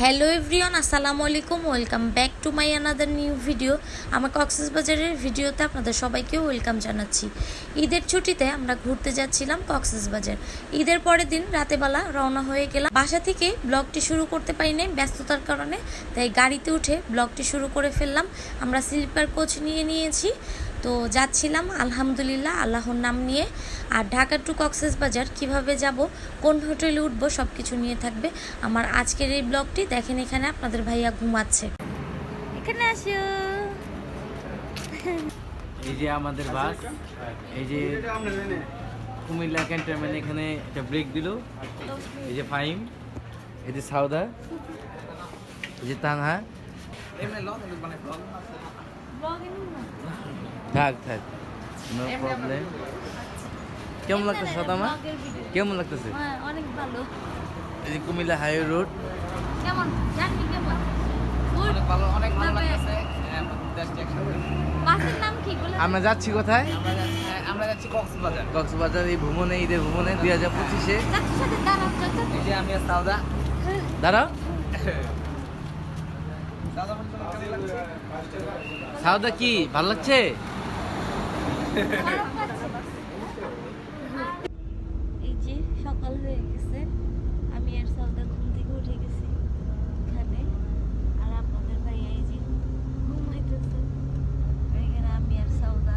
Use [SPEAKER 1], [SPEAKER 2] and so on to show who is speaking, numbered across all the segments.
[SPEAKER 1] Hello everyone আসসালামু আলাইকুম welcome back to my another new video আমার কক্সেস বাজারের ভিডিওতে আপনাদের সবাইকে ওয়েলকাম জানাচ্ছি। ঈদের ছুটিতে আমরা ঘুরতে যাচ্ছিলাম কক্সেস বাজার। ঈদের পরের দিন রাতেবেলা রওনা হয়ে গেলাম। বাসা থেকে ব্লগটি শুরু করতে পারিনি ব্যস্ততার কারণে, তাই গাড়িতে উঠে ব্লগটি শুরু করে ফেললাম। আমরা স্লিপার কোচ নিয়ে নিয়েছি। তো যাচ্ছিলাম, আলহামদুলিল্লাহ, আল্লাহর নাম নিয়ে। আর ঢাকা টু কক্সেস বাজার, কীভাবে যাব, কোন হোটেলে উঠবো সব কিছু নিয়ে থাকবে। আমার আজকের এই ব্লগটি দেখেন এখানে আপনাদের ভাইয়া ঘুমাচ্ছে। এখানে আসো।
[SPEAKER 2] এই যে আমাদের বাস, এই যে কুমিল্লা ক্যান্টনমেন্ট, এখানে একটা ব্রেক দিল। এই যে ফাইম এই যে সাউদা এই যে তানহা। থাক থাক। নো প্রবলেম কেমন লাগতেছে সাদামা? কেমন লাগতেছে?
[SPEAKER 1] হ্যাঁ অনেক ভালো।
[SPEAKER 2] এই যে কুমিল্লা হাইওয়ে রোড।
[SPEAKER 1] কেমন? জার্নি কেমন
[SPEAKER 3] অনেক ভালো অনেক ভালো লাগতেছে। হ্যাঁ,
[SPEAKER 2] আমরা যাচ্ছি কোথায়?
[SPEAKER 3] আমরা যাচ্ছি- হ্যাঁ, আমরা যাচ্ছি কক্সবাজার।
[SPEAKER 2] কক্সবাজার এই ভ্রমণে ঈদের ভ্রমণে দুই হাজার পঁচিশে।
[SPEAKER 1] দাঁড়াও যত
[SPEAKER 3] এই যে আমি আর সাউদা
[SPEAKER 2] কি ভালো লাগছে
[SPEAKER 1] এই যে সকাল হয়ে গেছে আমি আর সৌদা ঘুম থেকে উঠে গেছি এখানে আর আপনাদের ভাই এই যে ঘুমাইতেছে এখানে আমি আর সৌদা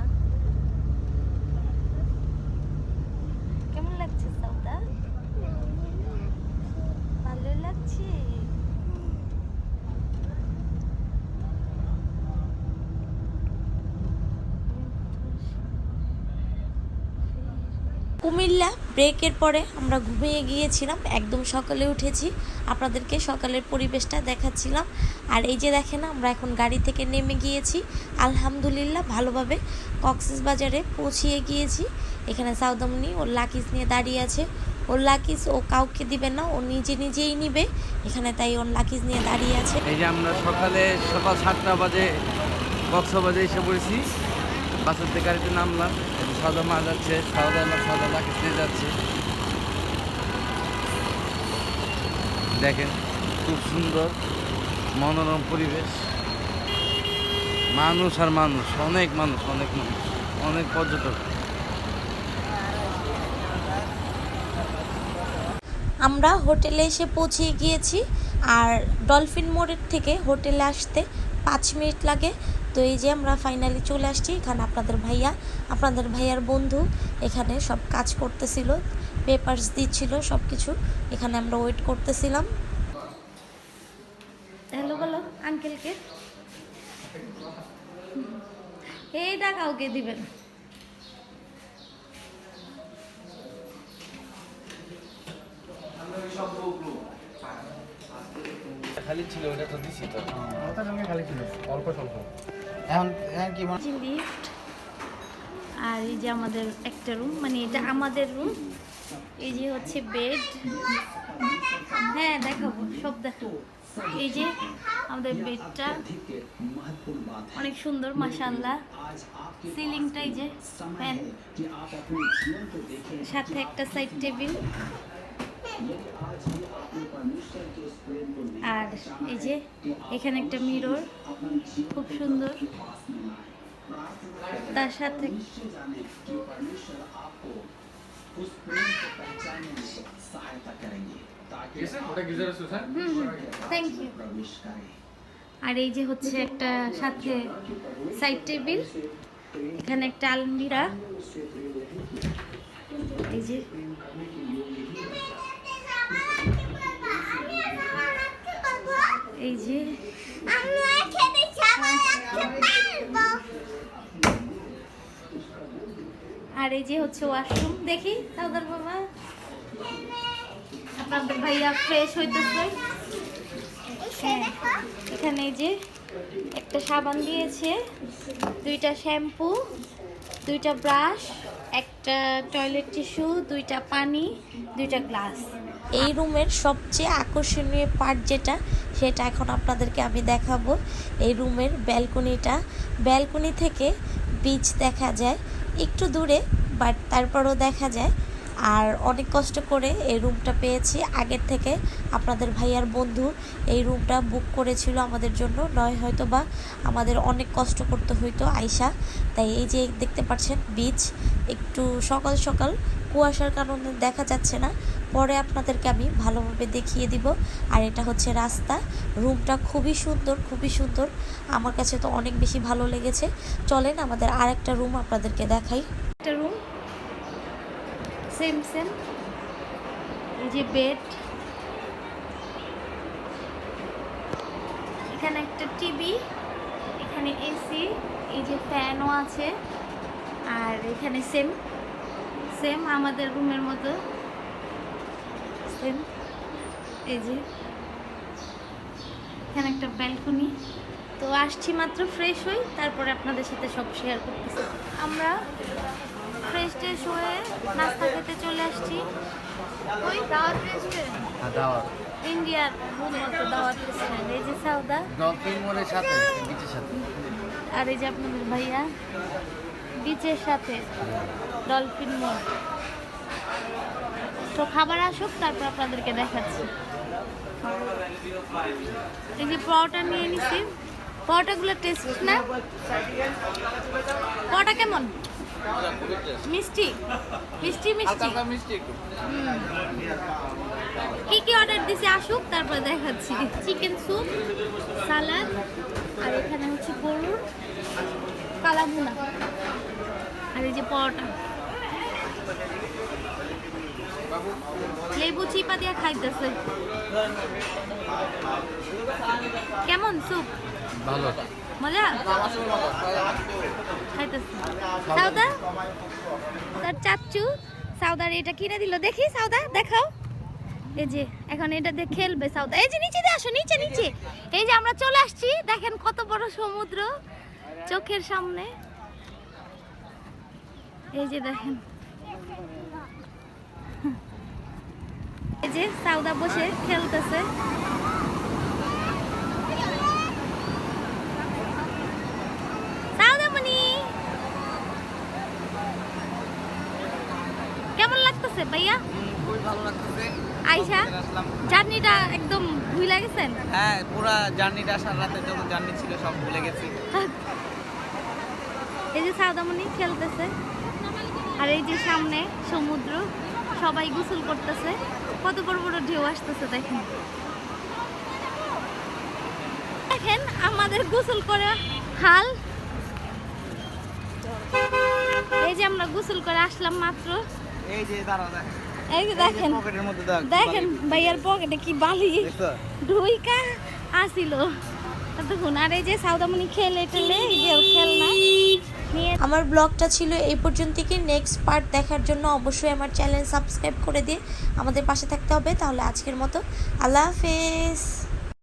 [SPEAKER 1] কেমন লাগছে সৌদা ভালো লাগছে কুমিল্লা ব্রেকের পরে আমরা ঘুমিয়ে গিয়েছিলাম, একদম সকালে উঠেছি, আপনাদেরকে সকালের পরিবেশটা দেখাচ্ছিলাম। আর এই যে দেখেন, আমরা এখন গাড়ি থেকে নেমে গিয়েছি, আলহামদুলিল্লাহ ভালোভাবে কক্সেস বাজারে পৌঁছিয়ে গিয়েছি। এখানে সাউদামনি ওর লাকিজ নিয়ে দাঁড়িয়ে আছে। ওর লাকিস ও কাউকে দিবে না, ও নিজে নিজেই নিবে। এখানে তাই ওর লাকিজ নিয়ে দাঁড়িয়ে আছে।
[SPEAKER 2] এই যে আমরা সকালে সকাল সাতটা বাজে কক্সবাজে এসে পড়েছি। বাসের গাড়িতে নামলাম। সাদা মা যাচ্ছে সাদা মা সাদা লাকিসে যাচ্ছে। দেখেন, খুব সুন্দর, মনোরম পরিবেশ। মানুষ আর মানুষ, অনেক মানুষ অনেক মানুষ, অনেক পর্যটক।
[SPEAKER 1] আমরা হোটেলে এসে পৌঁছে গিয়েছি, আর ডলফিন মোড়ের থেকে হোটেলে আসতে পাঁচ মিনিট লাগে। তো এই যে আমরা ফাইনালি চলে আসছি এখানে আপনাদের ভাইয়া আপনাদের ভাইয়ার বন্ধু এখানে সব কাজ করতেছিল পেপারস দিচ্ছিল সব কিছু এখানে আমরা ওয়েট করতেছিলাম। হ্যালো বলো আঙ্কেলকে এইটা কাউকে দিবেন।
[SPEAKER 2] খালি ছিল ওটা তো দিছি তো।
[SPEAKER 1] আর এই যে আমাদের একটা রুম মানে এটা আমাদের রুম এই যে হচ্ছে বেড হ্যাঁ দেখাবো, সব দেখাবো। এই যে আমাদের বেডটা অনেক সুন্দর, মাশাআল্লাহ। সিলিংটা এই যে ফ্যান সাথে একটা সাইড টেবিল আর এই যে এখানে একটা মিরর খুব সুন্দর। তার সাথে থ্যাংক ইউ আর এই যে হচ্ছে একটা সাথে সাইড টেবিল এখানে একটা আলমিরা। এই যে এই যে আর এই যে হচ্ছে ওয়াশরুম দেখি, দাদার বাবা। আপনাদের ভাইয়া ফ্রেশ হইতেছে। হ্যাঁ এখানে যে একটা সাবান দিয়েছে, দুইটা শ্যাম্পু দুইটা ব্রাশ একটা টয়লেট টিস্যু দুইটা পানি, দুইটা গ্লাস এই রুমের সবচেয়ে আকর্ষণীয় পার্ট যেটা, সেটা এখন আপনাদেরকে আমি দেখাবো। এই রুমের ব্যালকনিটা ব্যালকনি থেকে বিচ দেখা যায়, একটু দূরে বাট তারপরও দেখা যায় আর অনেক কষ্ট করে এই রুমটা পেয়েছি। আগের থেকে আপনাদের ভাইয়ার বন্ধু এই রুমটা বুক করেছিল আমাদের জন্য। নয় হয়তো বা আমাদের অনেক কষ্ট করতে হইতো আয়সা তাই এই যে দেখতে পাচ্ছেন বিচ একটু সকাল সকাল কুয়াশার কারণে দেখা যাচ্ছে না। পরে আপনাদেরকে আমি ভালোভাবে দেখিয়ে দিব। আর এটা হচ্ছে রাস্তা। রুমটা খুবই সুন্দর খুবই সুন্দর। আমার কাছে তো অনেক বেশি ভালো লেগেছে। চলেন আমাদের আরেকটা রুম আপনাদেরকে দেখাই। একটা রুম সেম সেম এই যে বেড এখানে একটা টিভি এখানে এসি এই যে ফ্যানও আছে, আর এখানে সেম সেম আমাদের রুমের মতো সেম এই যে। এখানে একটা ব্যালকনি তো আসছি মাত্র ফ্রেশ হই, তারপরে আপনাদের সাথে সব শেয়ার করতেছি। আমরা ফ্রেশ ট্রেশ হয়ে নাস্তা খেতে চলে আসছি। ওই দাওয়াত রেস্টুরেন্ট
[SPEAKER 2] হ্যাঁ দাওয়াত।
[SPEAKER 1] ইন্ডিয়ার মতো দাওয়াত রেস্টুরেন্ট এই যে সাউদা।
[SPEAKER 2] ডলফিন মোড়ের সাথে বিচের সাথে।
[SPEAKER 1] আর এই যে আপনাদের ভাইয়া বিচের সাথে ডলফিন মোড় তো খাবার আসুক তারপর আপনাদেরকে দেখাচ্ছি। এই যে পরোটা নিয়ে নিছি। পরোটাগুলো টেস্ট না? পরোটা কেমন? মিষ্টি। মিষ্টি মিষ্টি। কি কি অর্ডার দিছি আসুক তারপর দেখাচ্ছি। চিকেন স্যুপ সালাদ আর এখানে হচ্ছে গরুর কালাভুনা। আর এই যে পরোটা। লেবু চিপা দিয়ে খাইতেছে। কেমন স্যুপ
[SPEAKER 2] ভালো।
[SPEAKER 1] মজা? সাউদা? তার চাচ্চু সাউদার এটা কিনে দিল। দেখি সাউদা, দেখাও। এই যে, এখন এটা দিয়ে খেলবে সাউদা। এই যে, নিচে দিয়ে আসো, নিচে নিচে। এই যে, আমরা চলে আসছি। দেখেন কত বড় সমুদ্র চোখের সামনে। এই যে, দেখেন। এই যে, সাউদা বসে খেলতেছে সাউদামণি কেমন লাগতেছে ভাইয়া?
[SPEAKER 3] খুবই ভালো লাগতেছে।
[SPEAKER 1] আইসা জার্নিটা একদম ভুলে গেছেন?
[SPEAKER 3] হ্যাঁ পুরা জার্নিটা রাতে যত জার্নি ছিল সব ভুলে গেছি।
[SPEAKER 1] এই যে সাউদামণি খেলতেছে আর এই যে সামনে সমুদ্র সবাই গোসল করতেছে কত বড় বড় ঢেউ আসতেছে দেখেন। দেখেন আমাদের গোসল করা হাল। এই যে আমরা গোসল করে আসলাম মাত্র।
[SPEAKER 3] এই যে দাঁড়া দেখ
[SPEAKER 1] এই যে দেখেন
[SPEAKER 3] পকেটের মধ্যে দেখ
[SPEAKER 1] দেখেন ভাইয়ার পকেটে কি বালি। ঢুইকা আসিল। ততক্ষণ আর এই যে সাউদামণি খেলে টেলে এই যে খেলনা আমার ব্লগটা ছিল এই পর্যন্ত কি। নেক্সট পার্ট দেখার জন্য অবশ্যই আমার চ্যানেল সাবস্ক্রাইব করে দিয়ে আমাদের পাশে থাকতে হবে তাহলে আজকের মতো। আল্লাহ হাফেজ।